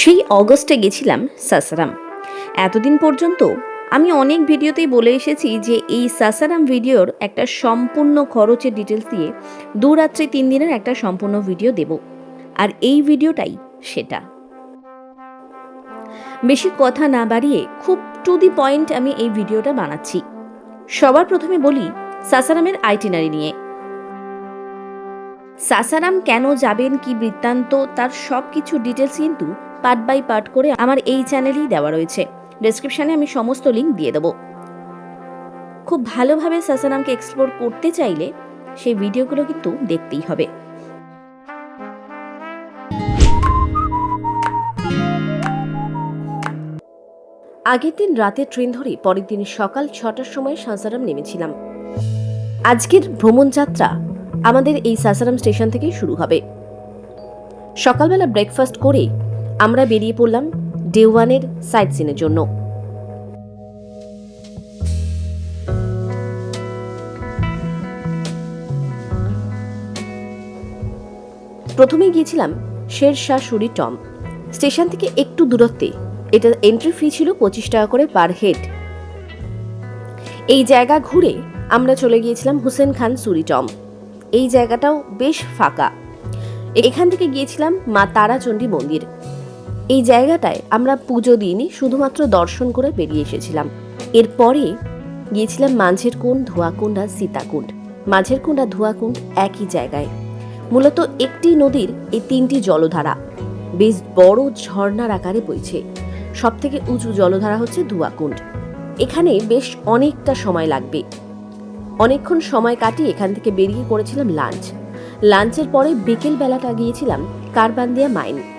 সেই অগস্টে গেছিলাম সাসারাম। এতদিন পর্যন্ত আমি অনেক ভিডিওতেই বলে এসেছি যে এই সাসারাম ভিডিওর একটা সম্পূর্ণ খরচের ডিটেলস দিয়ে দু রাত্রি তিন দিনের একটা সম্পূর্ণ ভিডিও দেব। আর এই ভিডিওটাই সেটা। বেশি কথা না বাড়িয়ে খুব টু দি পয়েন্ট আমি এই ভিডিওটা বানাচ্ছি। সবার প্রথমে বলি সাসারামের আইটিনারি নিয়ে। সাসারাম কেন যাবেন, কি বৃত্তান্ত, তার সব কিছু ডিটেলস কিন্তু পার্ট বাই পার্ট করে আমার এই চ্যানেলেই দেওয়া রয়েছে। ডেসক্রিপশানে আমি সমস্ত লিঙ্ক দিয়ে দেবো। খুব ভালোভাবে সাসারামকে এক্সপ্লোর করতে চাইলে সেই ভিডিওগুলো কিন্তু দেখতেই হবে। আগের দিন রাতে ট্রেন ধরে পরের দিন সকাল ছটার সময় সাসারাম নেমেছিলাম। আজকের ভ্রমণ যাত্রা আমাদের এই সাসারাম স্টেশন থেকেই শুরু হবে। সকালবেলা ব্রেকফাস্ট করে আমরা বেরিয়ে পড়লাম ডে ওয়ানের সাইট সিনের জন্য। প্রথমে গিয়েছিলাম শের শাহ সুরি টম। স্টেশন থেকে একটু দূরত্বে। এটা এন্ট্রি ফি ছিল পঁচিশ টাকা করে পার হেড এই জায়গা ঘুরে আমরা চলে গিয়েছিলাম হুসেন খান সুরি টম। এই জায়গাটাও বেশ ফাঁকা। এখান থেকে গিয়েছিলাম মা তারাচণ্ডী মন্দির। এই জায়গাটায় আমরা পুজো দিইনি, শুধুমাত্র দর্শন করে বেরিয়ে এসেছিলাম। এরপরে গিয়েছিলাম মাঝের কুণ্ড ধোয়াকুণ্ড আর সীতাকুণ্ড। মাঝের কুণ্ড আর ধোয়াকুণ্ড একই জায়গায়। মূলত একটি নদীর এই তিনটি জলধারা বেশ বড় ঝর্ণার আকারে বইছে। সব থেকে উঁচু জলধারা হচ্ছে ধুয়াকুণ্ড। এখানে বেশ অনেকটা সময় লাগবে। অনেকক্ষণ সময় কাটিয়ে এখান থেকে বেরিয়ে করেছিলাম লাঞ্চ। লাঞ্চের পরে বিকেল বেলাটা গিয়েছিলাম কারবান্দিয়া মাইন।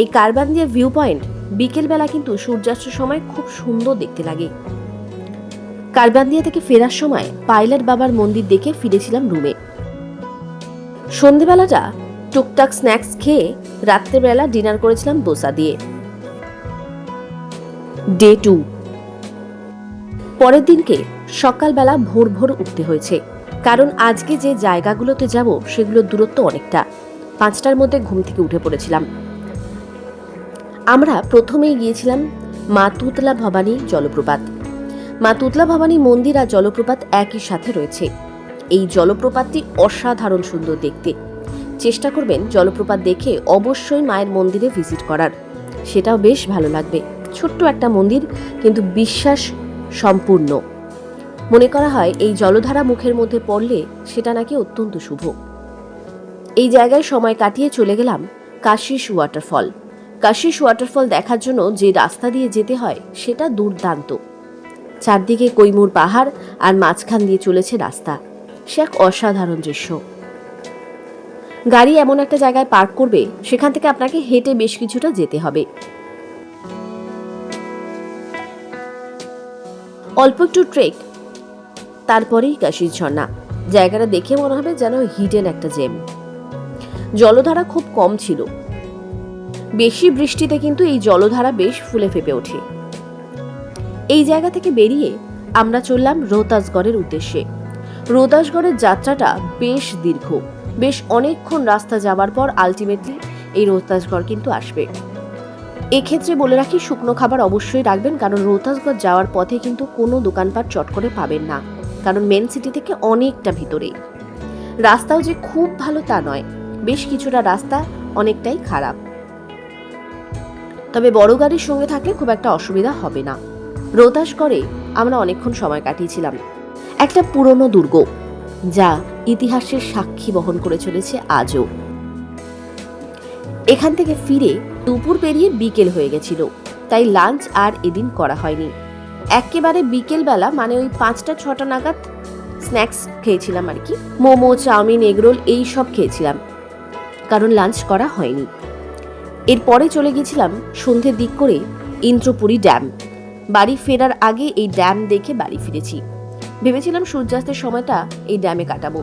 এই কারবান্দিয়া ভিউ পয়েন্ট বিকেলবেলা কিন্তু সূর্যাস্তের সময় খুব সুন্দর দেখতে লাগে। কারবান্দিয়া থেকে ফেরার সময় পাইলট বাবার মন্দির দেখে ফিরেছিলাম রুমে সন্ধেবেলাটা টুকটাক স্ন্যাক্স খেয়ে রাত্রেবেলা ডিনার করেছিলাম দোসা দিয়ে। ডে টু পরের দিনকে সকালবেলা ভোর ভোর উঠতে হয়েছে, কারণ আজকে যে জায়গাগুলোতে যাব সেগুলোর দূরত্ব অনেকটা। পাঁচটার মধ্যে ঘুম থেকে উঠে পড়েছিলাম। আমরা প্রথমেই গিয়েছিলাম মা তুতলা ভবানী জলপ্রপাত। মা তুতলা ভবানী মন্দির আর জলপ্রপাত একই সাথে রয়েছে। এই জলপ্রপাতটি অসাধারণ সুন্দর দেখতে। চেষ্টা করবেন জলপ্রপাত দেখে অবশ্যই মায়ের মন্দিরে ভিজিট করার। সেটাও বেশ ভালো লাগবে। ছোট্ট একটা মন্দির, কিন্তু বিশ্বাস সম্পূর্ণ। মনে করা হয় এই জলধারা মুখের মধ্যে পড়লে সেটা নাকি অত্যন্ত শুভ। এই জায়গায় সময় কাটিয়ে চলে গেলাম কাশিস ওয়াটারফল কাশিস ওয়াটারফল দেখার জন্য যে রাস্তা দিয়ে যেতে হয়, সেটা দুর্দান্ত। চারদিকে কৈমুর পাহাড় আর মাঝখান দিয়ে চলেছে রাস্তা। সে এক অসাধারণ দৃশ্য। গাড়ি এমন একটা জায়গায় পার্ক করবে, সেখান থেকে আপনাকে হেঁটে বেশ কিছুটা যেতে হবে। অল্প একটু ট্রেক তারপরেই কাশির ঝর্ণা। জায়গাটা দেখে মনে হবে যেন হিডেন একটা জেম জলধারা খুব কম ছিল। বেশি বৃষ্টিতে কিন্তু এই জলধারা বেশ ফুলে ফেপে ওঠে। এই জায়গা থেকে বেরিয়ে আমরা চললাম রোহতাসগড়ের উদ্দেশ্যে। রোহতাসগড়ের যাত্রাটা বেশ দীর্ঘ। বেশ অনেকক্ষণ রাস্তা যাবার পর আলটিমেটলি এই রোহতাসগড় কিন্তু আসবে। এক্ষেত্রে বলে রাখি, শুকনো খাবার অবশ্যই রাখবেন, কারণ রোহতাসগড় যাওয়ার পথে কিন্তু কোনো দোকানপাট চট করে পাবেন না, কারণ মেন সিটি থেকে অনেকটা ভিতরে। রাস্তাও যে খুব ভালো তা নয়, বেশ কিছুটা রাস্তা অনেকটাই খারাপ। তবে বড় গাড়ির সঙ্গে থাকলে খুব একটা অসুবিধা হবে না। রোহতাসগড়ে আমরা অনেকক্ষণ সময় কাটিয়েছিলাম। একটা পুরনো দুর্গ, যা ইতিহাসের সাক্ষী বহন করে চলেছে আজও। এখান থেকে ফিরে দুপুর পেরিয়ে বিকেল হয়ে গেছিল, তাই লাঞ্চ আর এদিন করা হয়নি। একেবারে বিকেলবেলা মানে ওই পাঁচটা, ছটা নাগাদ স্ন্যাক্স খেয়েছিলাম আর কি। মোমো, চাউমিন, এগরোল, এই সব খেয়েছিলাম, কারণ লাঞ্চ করা হয়নি। এরপরে চলে গেছিলাম সন্ধ্যের দিক করে ইন্দ্রপুরী ড্যাম। বাড়ি ফেরার আগে এই ড্যাম দেখে বাড়ি ফিরেছি। ভেবেছিলাম সূর্যাস্তের সময়টা এই ড্যামে কাটাবো,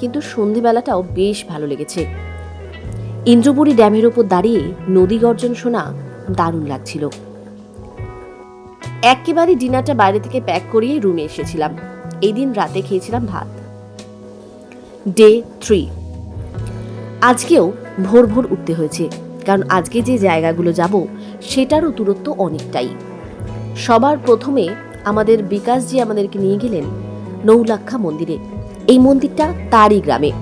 কিন্তু সন্ধেবেলাটাও বেশ ভালো লেগেছে। ইন্দ্রপুরী ড্যামের ওপর দাঁড়িয়ে নদী গর্জন শোনা দারুণ লাগছিল। একেবারে ডিনারটা বাইরে থেকে প্যাক করিয়ে রুমে এসেছিলাম। এই দিন রাতে খেয়েছিলাম ভাত। Day three. আজকেও ভোর ভোর উঠতে হয়েছে। কারণ আজকে যে জায়গাগুলো যাব, সেটারও দূরত্ব অনেকটাই। সবার প্রথমে আমাদের বিকাশজি আমাদেরকে নিয়ে গেলেন নৌলাক্ষা মন্দিরে। এই মন্দিরটা তারই গ্রামে।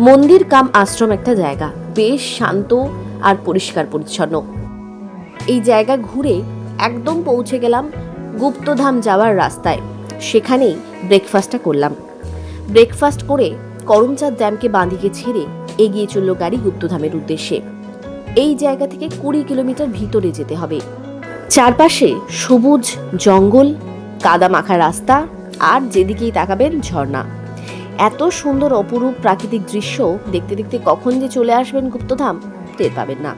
মন্দির কাম আশ্রম একটা জায়গা, বেশ শান্ত আর পরিষ্কার পরিচ্ছন্ন। এই জায়গা ঘুরে একদম পৌঁছে গেলাম গুপ্তধাম যাওয়ার রাস্তায়। সেখানেই ব্রেকফাস্টটা করলাম। ব্রেকফাস্ট করে করমচাঁদ ড্যামকে বাঁধিকে ছেড়ে এগিয়ে চলল গাড়ি গুপ্তধামের উদ্দেশ্যে। এই জায়গা থেকে কুড়ি কিলোমিটার ভিতরে যেতে হবে। চারপাশে সবুজ জঙ্গল কাদা মাখা রাস্তা আর যেদিকেই তাকাবেন ঝর্ণা। এত সুন্দর অপরূপ প্রাকৃতিক দৃশ্য দেখতে দেখতে কখন যে চলে আসবেন গুপ্তধাম টের পাবেন না।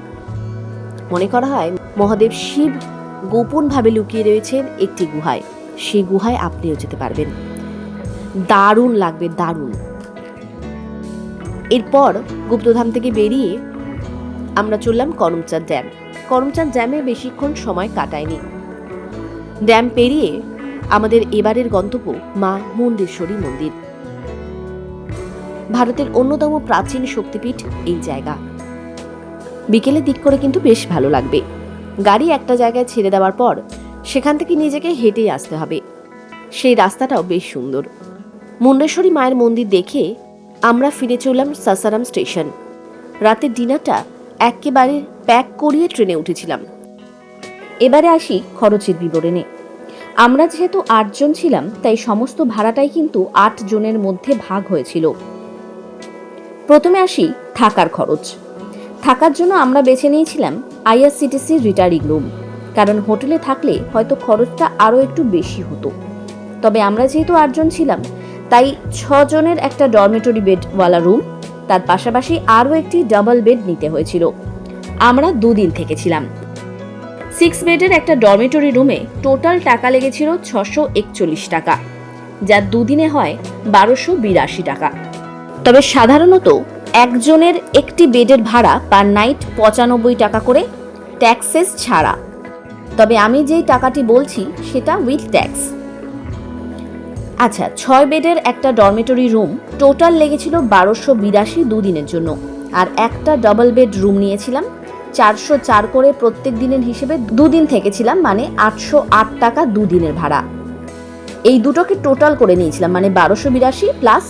মনে করা হয় মহাদেব শিব গোপনভাবে লুকিয়ে রয়েছেন একটি গুহায়। সেই গুহায় আপনিও যেতে পারবেন। দারুণ লাগবে, দারুণ। এরপর গুপ্তধাম থেকে বেরিয়ে আমরা চললাম করমচাঁদ ড্যাম। করমচাঁদ ড্যামে বেশিক্ষণ সময় কাটায়নি। ড্যাম পেরিয়ে আমাদের এবারের গন্তব্য মা মুন্ডেশ্বরী মন্দির। ভারতের অন্যতম প্রাচীন শক্তিপীঠ এই জায়গা। বিকেলের দিক করে কিন্তু বেশ ভালো লাগবে। গাড়ি একটা জায়গায় ছেড়ে দেওয়ার পর সেখান থেকে নিজেকে হেঁটেই আসতে হবে। সেই রাস্তাটাও বেশ সুন্দর। মুন্ডেশ্বরী মায়ের মন্দির দেখে আমরা ফিরে চললাম সাসারাম স্টেশন। রাতের ডিনারটা একেবারে প্যাক করিয়ে ট্রেনে উঠেছিলাম। এবারে আসি খরচের বিবরণে। আমরা যেহেতু আটজন ছিলাম, তাই সমস্ত ভাড়াটাই কিন্তু আট জনের মধ্যে ভাগ হয়েছিল। প্রথমে আসি থাকার খরচ। থাকার জন্য আমরা বেছে নিয়েছিলাম আইআরসিটিসির রিটায়ারিং রুম, কারণ হোটেলে থাকলে হয়তো খরচটা আরও একটু বেশি হতো। তবে আমরা যেহেতু আটজন ছিলাম, তাই ছজনের একটা ডরমেটরি বেডওয়ালা রুম তার পাশাপাশি আরও একটি ডাবল বেড নিতে হয়েছিল। আমরা দুদিন থেকেছিলাম। সিক্স বেডের একটা ডরমেটরি রুমে টোটাল টাকা লেগেছিল ছশো একচল্লিশ টাকা যা দুদিনে হয় বারোশো বিরাশি টাকা। তবে সাধারণত একজনের একটি বেডের ভাড়া পার নাইট পঁচানব্বই টাকা করে ট্যাক্সেস ছাড়া। তবে আমি যেই টাকাটি বলছি সেটা উইথ ট্যাক্স আচ্ছা ছয় বেডের একটা ডরমেটরি রুম টোটাল লেগেছিল বারোশো বিরাশি দুদিনের জন্য। আর একটা ডাবল বেড রুম নিয়েছিলাম, চারশো চার করে প্রত্যেক দিনের হিসেবে দুদিন থেকেছিলাম মানে আটশো আট টাকা দুদিনের ভাড়া। এই দুটোকে টোটাল করে নিয়েছিলাম মানে বারোশো বিরাশি প্লাস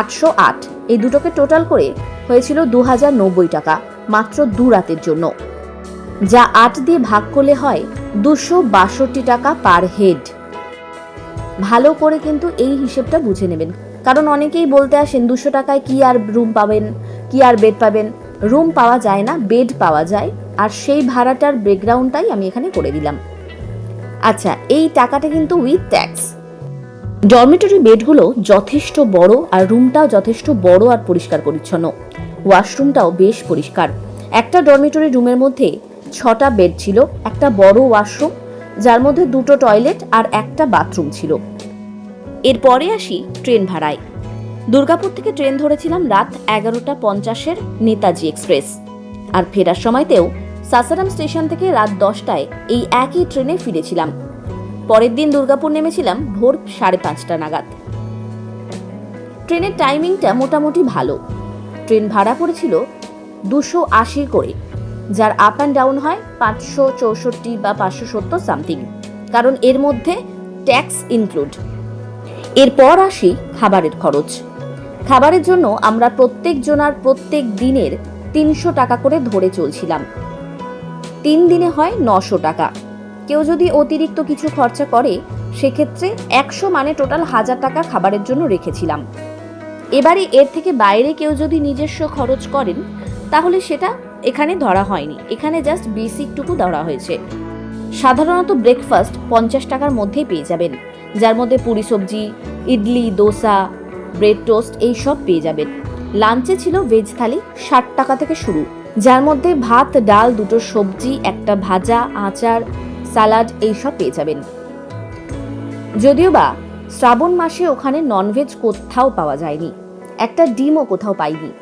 আটশো আট। এই দুটোকে টোটাল করে হয়েছিল দু হাজার নব্বই টাকা, মাত্র দু রাতের জন্য। যা আট দিয়ে ভাগ করলে হয় দুশো বাষট্টি টাকা পার হেড ভালো করে কিন্তু এই হিসেবটা বুঝে নেবেন। কারণ অনেকেই বলতে আসেন, দুশো টাকায় কি আর রুম পাবেন, কি আর বেড পাবেন? রুম পাওয়া যায় না বেড পাওয়া যায়। আর সেই ভাড়াটার ব্যাকগ্রাউন্ডটাই আমি এখানে করে দিলাম। আচ্ছা এই টাকাটা কিন্তু উইথ ট্যাক্স ডরমেটরি বেডগুলো যথেষ্ট বড় আর রুমটাও যথেষ্ট বড় আর পরিষ্কার পরিচ্ছন্ন। ওয়াশরুমটাও বেশ পরিষ্কার। একটা ডরমেটরি রুমের মধ্যে ছটা বেড ছিল, একটা বড় ওয়াশরুম যার মধ্যে দুটো টয়লেট আর একটা বাথরুম ছিল। এরপরে আসি ট্রেন ভাড়ায়। দুর্গাপুর থেকে ট্রেন ধরেছিলাম রাত এগারোটা পঞ্চাশের নেতাজি এক্সপ্রেস। আর ফেরার সময়তেও সাসারাম স্টেশন থেকে রাত দশটায় এই একই ট্রেনে ফিরেছিলাম। পরের দিন দুর্গাপুর নেমেছিলাম ভোর সাড়ে পাঁচটা নাগাদ। ট্রেনের টাইমিংটা মোটামুটি ভালো। ট্রেন ভাড়া পড়েছিল দুশো আশি করে। যার আপ অ্যান্ড ডাউন হয় পাঁচশো চৌষট্টি বা পাঁচশো সত্তর সামথিং কারণ এর মধ্যে ট্যাক্স ইনক্লুড এরপর আসি খাবারের খরচ। খাবারের জন্য আমরা প্রত্যেক জনার প্রত্যেক দিনের তিনশো টাকা করে ধরে চলছিলাম। তিন দিনে হয় নশো টাকা। কেউ যদি অতিরিক্ত কিছু খরচা করে, সেক্ষেত্রে একশো মানে টোটাল হাজার টাকা খাবারের জন্য রেখেছিলাম। এবারে এর থেকে বাইরে কেউ যদি নিজস্ব খরচ করেন, তাহলে সেটা এখানে ধরা হয়নি। এখানে জাস্ট বেসিকটুকু ধরা হয়েছে। সাধারণত ব্রেকফাস্ট পঞ্চাশ টাকার মধ্যেই পেয়ে যাবেন। যার মধ্যে পুরি সবজি, ইডলি, দোসা ব্রেড টোস্ট এই সব পেয়ে যাবেন। লাঞ্চে ছিল ভেজ থালি ষাট টাকা থেকে শুরু। যার মধ্যে ভাত, ডাল, দুটো সবজি, একটা ভাজা, আচার স্যালাড এইসব পেয়ে যাবেন। যদিও বা শ্রাবণ মাসে ওখানে ননভেজ কোথাও পাওয়া যায়নি। একটা ডিমও কোথাও পাইনি।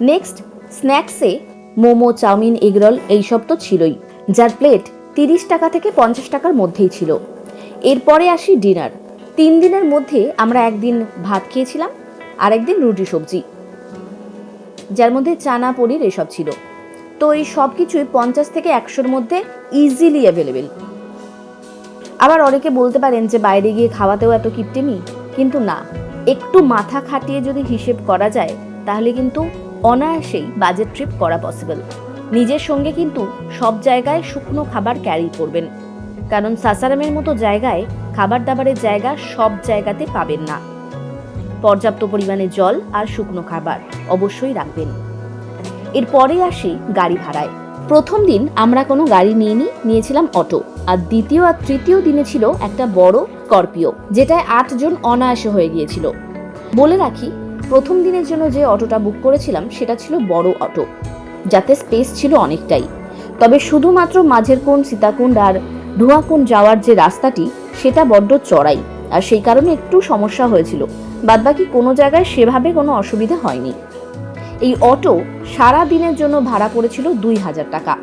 Next স্ন্যাক্সে momo, chow mein, egg roll এইসব তো ছিলই, যার প্লেট তিরিশ টাকা থেকে পঞ্চাশ টাকার মধ্যেই ছিল। এরপরে আসি ডিনার। তিন দিনের মধ্যে আমরা একদিন ভাত খেয়েছিলাম আর একদিন রুটি সবজি, যার মধ্যে চানা, পনির এসব ছিল। তো এই সব কিছুই পঞ্চাশ থেকে একশোর মধ্যে ইজিলি অ্যাভেলেবেল আবার অনেকে বলতে পারেন যে বাইরে গিয়ে খাওয়াতেও এত কিপটেমি কিন্তু না। একটু মাথা খাটিয়ে যদি হিসেব করা যায়, তাহলে কিন্তু অনায়াসেই বাজেট ট্রিপ করা পসিবল নিজের সঙ্গে কিন্তু সব জায়গায় শুকনো খাবার ক্যারি করবেন। কারণ সাসারামের মতো জায়গায় খাবার দাবারের জায়গা সব জায়গাতে পাবেন না। পর্যাপ্ত পরিমাণে জল আর শুকনো খাবার অবশ্যই রাখবেন। এরপরে আসি গাড়ি ভাড়ায়। প্রথম দিন আমরা কোনো গাড়ি নিইনি, নিয়েছিলাম অটো। আর দ্বিতীয় আর তৃতীয় দিনে ছিল একটা বড় স্করপিও, যেটায় আটজন অনায়াসে হয়ে গিয়েছিল। বলে রাখি প্রথম দিনের জন্য যে অটোটা বুক করেছিলাম, সেটা ছিল বড় অটো, যাতে স্পেস ছিল অনেকটাই। তবে শুধুমাত্র মাঝের কোণ সীতাকুণ্ড আর ধোঁয়াকুণ্ড যাওয়ার যে রাস্তাটি, সেটা বড্ড চড়াই, আর সেই কারণে একটু সমস্যা হয়েছিল। বাদবাকি কোনো জায়গায় সেভাবে কোনো অসুবিধা হয়নি। এই অটো সারা দিনের জন্য ভাড়া পড়েছিল দুই হাজার টাকা।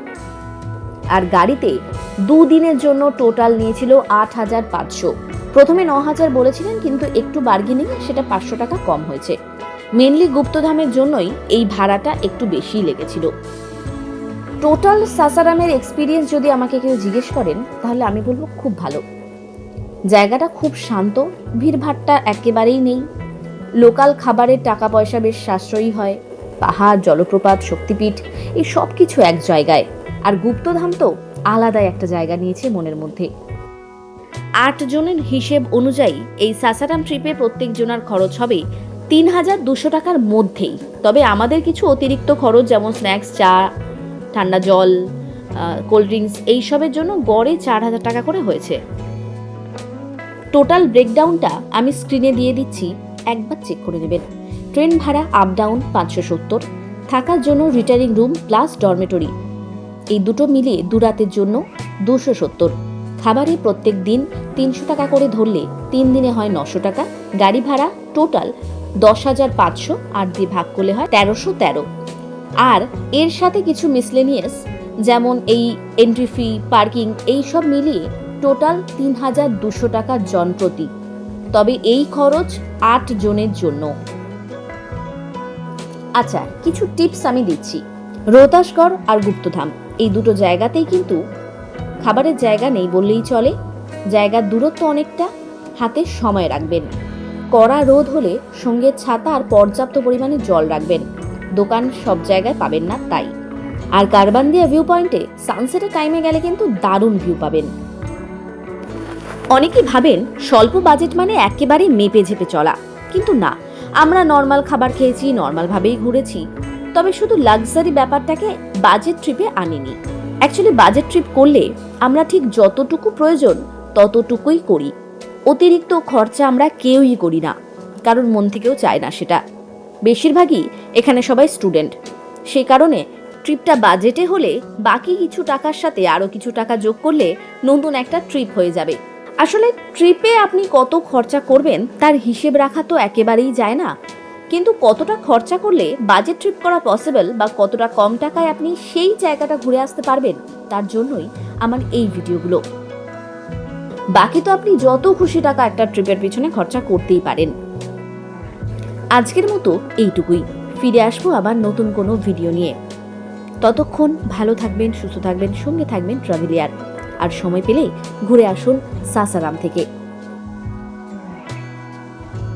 আর গাড়িতে দুদিনের জন্য টোটাল নিয়েছিল আট হাজার পাঁচশো। প্রথমে ন হাজার বলেছিলেন, কিন্তু একটু বার্গেনিং সেটা পাঁচশো টাকা কম হয়েছে। মেনলি গুপ্তধামের জন্যই এই ভাড়াটা একটু বেশিই লেগেছিল। টোটাল সাসারামের এক্সপিরিয়েন্স যদি আমাকে কেউ জিজ্ঞেস করেন, তাহলে আমি বলব খুব ভালো। জায়গাটা খুব শান্ত ভিড়ভাট্টা একেবারেই নেই। লোকাল খাবারের টাকা পয়সা বেশ সাশ্রয়ী হয়, পাহাড়, জলপ্রপাত, শক্তিপীঠ, এই সব কিছু এক জায়গায়। আর গুপ্তধাম তো আলাদাই একটা জায়গা নিয়েছে মনের মধ্যে। আট জনের হিসেব অনুযায়ী এই সাসারাম ট্রিপে প্রত্যেক জনার খরচ হবে তিন হাজার দুশো টাকার মধ্যেই। তবে আমাদের কিছু অতিরিক্ত খরচ যেমন স্ন্যাক্স চা, ঠান্ডা জল কোল্ড ড্রিঙ্কস এইসবের জন্য গড়ে চার হাজার টাকা করে হয়েছে। টোটাল ব্রেকডাউনটা আমি স্ক্রিনে দিয়ে দিচ্ছি, একবার চেক করে নেবেন। ট্রেন ভাড়া আপ ডাউন পাঁচশো সত্তর, থাকার জন্য রিটার্নিং রুম প্লাস ডরমেটরি এই দুটো মিলিয়ে দু রাতের জন্য দুশো সত্তর। খাবারে প্রত্যেক দিন তিনশো টাকা করে ধরলে তিন দিনে হয় নশো টাকা। গাড়ি ভাড়া টোটাল দশ হাজার পাঁচশো আর দিয়ে ভাগ করলে হয় তেরোশো তেরো। আর এর সাথে কিছু মিসলেনিয়াস যেমন এই এন্ট্রি ফি পার্কিং এই সব মিলিয়ে টোটাল তিন হাজার দুশো টাকা জন প্রতি তবে এই খরচ আট জনের জন্য। আচ্ছা কিছু টিপস আমি দিচ্ছি। রোহতাসগড় আর গুপ্তধাম, এই দুটো জায়গাতেই কিন্তু খাবারের জায়গা নেই বললেই চলে। জায়গার দূরত্ব অনেকটা হাতে সময় রাখবেন। কড়া রোদ হলে সঙ্গে ছাতা আর পর্যাপ্ত পরিমাণে জল রাখবেন। দোকান সব জায়গায় পাবেন না তাই। আর কারবান্দিয়া ভিউ পয়েন্টে সানসেটের টাইমে গেলে কিন্তু দারুণ ভিউ পাবেন। অনেকেই ভাবেন স্বল্প বাজেট মানে একেবারে মেপে ঝেপে চলা। কিন্তু না, আমরা নর্মাল খাবার খেয়েছি নর্মালভাবেই ঘুরেছি। তবে শুধু লাক্সারি ব্যাপারটাকে বাজেট ট্রিপে আনিনি। অ্যাকচুয়ালি বাজেট ট্রিপ করলে আমরা ঠিক যতটুকু প্রয়োজন ততটুকুই করি। অতিরিক্ত খরচা আমরা কেউই করি না। কারণ মন থেকেও চায় না সেটা। বেশিরভাগই এখানে সবাই স্টুডেন্ট। সেই কারণে ট্রিপটা বাজেটে হলে বাকি কিছু টাকার সাথে আরও কিছু টাকা যোগ করলে নতুন একটা ট্রিপ হয়ে যাবে। আসলে ট্রিপে আপনি কত খরচা করবেন তার হিসেব রাখা তো একেবারেই যায় না। কিন্তু কতটা খরচা করলে বাজেট ট্রিপ করা পসিবল বা কতটা কম টাকায় আপনি সেই জায়গাটা ঘুরে আসতে পারবেন তার জন্যই আমার এই ভিডিওগুলো। বাকি তো আপনি যত খুশি টাকা একটা ট্রিপের পিছনে খরচা করতেই পারেন। আজকের মতো এইটুকুই। ফিরে আসব আবার নতুন কোনো ভিডিও নিয়ে। ততক্ষণ ভালো থাকবেন, সুস্থ থাকবেন, সঙ্গে থাকবেন ট্রাভেলিয়ার। আর সময় পেলেই ঘুরে আসুন সাসারাম থেকে।